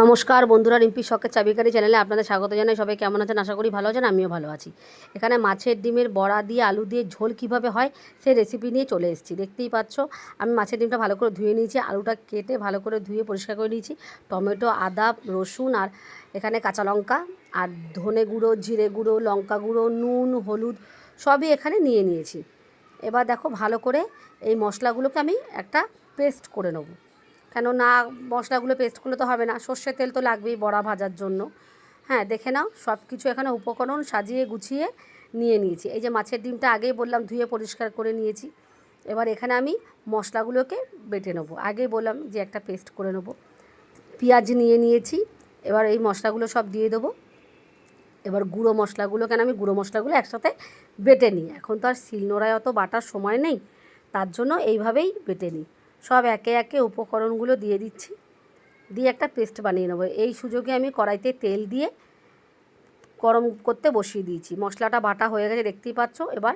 নমস্কার বন্ধুরা রিম্পি শখের চাবিকারি চ্যানেলে আপনাদের স্বাগত জানাই। সবাই কেমন আছেন? আশা করি ভালো আছেন, আমিও ভালো আছি। এখানে মাছের ডিমের বড়া দিয়ে আলু দিয়ে ঝোল কীভাবে হয় সেই রেসিপি নিয়ে চলে এসেছি। দেখতেই পাচ্ছ, আমি মাছের ডিমটা ভালো করে ধুয়ে নিয়েছি, আলুটা কেটে ভালো করে ধুয়ে পরিষ্কার করে নিয়েছি। টমেটো, আদা, রসুন আর এখানে কাঁচা লঙ্কা আর ধনে গুঁড়ো, জিরে গুঁড়ো, লঙ্কা গুঁড়ো, নুন, হলুদ সবই এখানে নিয়ে নিয়েছি। এবার দেখো ভালো করে এই মশলাগুলোকে আমি একটা পেস্ট করে নেব। কেন না মশলাগুলো পেস্ট করলে তো হবে না। সর্ষের তেল তো লাগবেই বড়া ভাজার জন্য। হ্যাঁ দেখে নাও সব কিছু এখানে উপকরণ সাজিয়ে গুছিয়ে নিয়ে নিয়েছি। এই যে মাছের ডিমটা আগেই বললাম, ধুয়ে পরিষ্কার করে নিয়েছি। এবার এখানে আমি মশলাগুলোকে বেটে নেব। আগেই বললাম যে একটা পেস্ট করে নেব। পেঁয়াজ নিয়ে নিয়েছি, এবার এই মশলাগুলো সব দিয়ে দেবো। এবার গুঁড়ো মশলাগুলো কেন আমি গুঁড়ো মশলাগুলো একসাথে বেটে নিই। এখন তো আর শিলনোড়ায় অত বাটার সময় নেই, তার জন্য এইভাবেই বেটে নিই। সব একে একে উপকরণগুলো দিয়ে দিচ্ছি। দিয়ে একটা পেস্ট বানিয়ে নেব। এই সুযোগে আমি কড়াইতে তেল দিয়ে গরম করতে বসিয়ে দিয়েছি। মশলাটা বাটা হয়ে গেছে, দেখতেই পাচ্ছ? এবার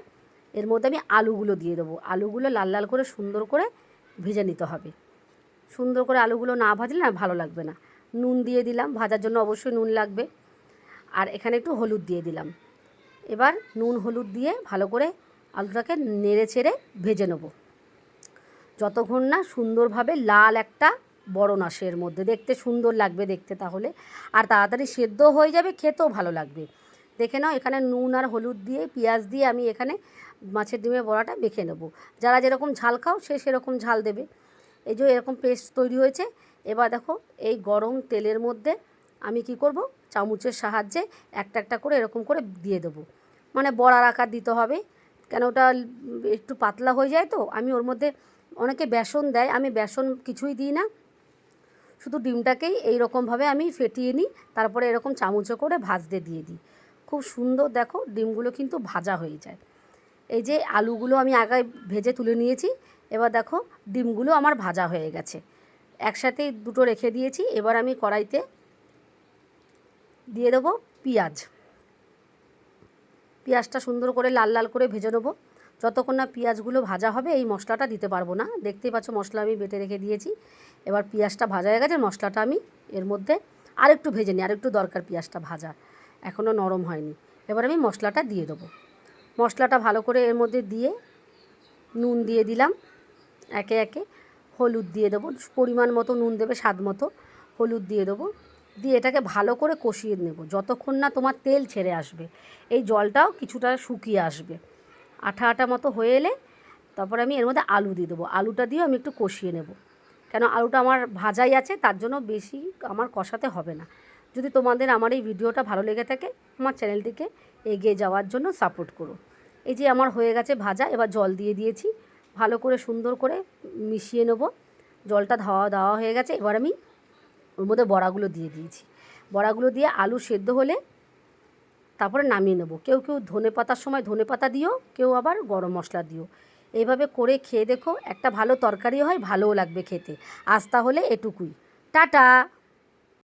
এর মধ্যে আমি আলুগুলো দিয়ে দেবো। আলুগুলো লাল লাল করে সুন্দর করে ভেজে নিতে হবে। সুন্দর করে আলুগুলো না ভাজলে না ভালো লাগবে না। নুন দিয়ে দিলাম, ভাজার জন্য অবশ্যই নুন লাগবে। আর এখানে একটু হলুদ দিয়ে দিলাম। এবার নুন হলুদ দিয়ে ভালো করে আলুটাকে নেড়ে ছেড়ে ভেজে নেব। যতক্ষণ না সুন্দরভাবে লাল একটা বড় এর মধ্যে। দেখতে সুন্দর লাগবে দেখতে তাহলে। আর তাড়াতাড়ি সেদ্ধ হয়ে যাবে, খেতেও ভালো লাগবে। দেখে নাও, এখানে নুন আর হলুদ দিয়ে, পেঁয়াজ দিয়ে আমি এখানে মাছের ডিমের বড়াটা মেখে নেব। যারা যেরকম ঝাল খাও, সে সেরকম ঝাল দেবে। এই যে এরকম পেস্ট তৈরি হয়েছে, এবার দেখো, এই গরম তেলের মধ্যে আমি কি করব? চামচের সাহায্যে একটা একটা করে এরকম করে দিয়ে দেবো। মানে বড়ার আকার দিতে হবে। কেন ওটা একটু পাতলা হয়ে যায় তো, আমি ওর মধ্যে অনেকে বেসন দেয়, আমি বেসন কিছুই দিই না। শুধু ডিমটাকেই এই রকমভাবে আমি ফেটিয়ে নিই, তারপরে এরকম চামচে করে ভাজতে দিয়ে দিই। খুব সুন্দর দেখো, ডিমগুলো কিন্তু ভাজা হয়ে যায়। এই যে আলুগুলো আমি আগে ভেজে তুলে নিয়েছি, এবার দেখো ডিমগুলো আমার ভাজা হয়ে গেছে। একসাথেই দুটো রেখে দিয়েছি, এবার আমি কড়াইতে দিয়ে দেবো পেঁয়াজ। পেঁয়াজটা সুন্দর করে লাল লাল করে ভেজে নেব। যতক্ষণ না পেঁয়াজগুলো ভাজা হবে, এই মশলাটা দিতে পারব না। দেখতেই পাচ্ছ মশলা আমি বেটে রেখে দিয়েছি। এবার পেঁয়াজটা ভাজা হয়ে গেছে, মশলাটা আমি এর মধ্যে আরেকটু ভেজে নিই, আরেকটু দরকার পেঁয়াজটা ভাজা। এখনও নরম হয়নি। এবার আমি মশলাটা দিয়ে দেবো। মশলাটা ভালো করে এর মধ্যে দিয়ে নুন দিয়ে দিলাম। একে একে হলুদ দিয়ে দেবো। পরিমাণ মতো নুন দেবে, স্বাদ মতো হলুদ দিয়ে দেবো। দিয়ে এটাকে ভালো করে কষিয়ে নেব। যতক্ষণ না তোমার তেল ছেড়ে আসবে, এই জলটাও কিছুটা শুকিয়ে আসবে। আঠা আঠা মতো হয়ে এলে তারপরে আমি এর মধ্যে আলু দিয়ে দেবো। আলুটা দিয়েও আমি একটু কষিয়ে নেব। কেন আলুটা আমার ভাজাই আছে, তার জন্য বেশি আমার কষাতে হবে না। যদি তোমাদের আমার এই ভিডিওটা ভালো লেগে থাকে, আমার চ্যানেলটিকে এগিয়ে যাওয়ার জন্য সাপোর্ট করো। এই যে আমার হয়ে গেছে ভাজা, এবার জল দিয়ে দিয়েছি। ভালো করে সুন্দর করে মিশিয়ে নেব। জলটা ধাওয়া দেওয়া হয়ে গেছে, এবার আমি ওর মধ্যে বড়াগুলো দিয়ে দিয়েছি। বড়াগুলো দিয়ে আলু সেদ্ধ হলে তারপরে নামিয়ে নেব। কেউ কেউ ধনে পাতার সময় ধনে পাতা দিও, কেউ আবার গরম মশলা দিও। এইভাবে করে খেয়ে দেখো, একটা ভালো তরকারি হয়, ভালোও লাগবে খেতে। আজ তাহলে এটুকুই। টাটা!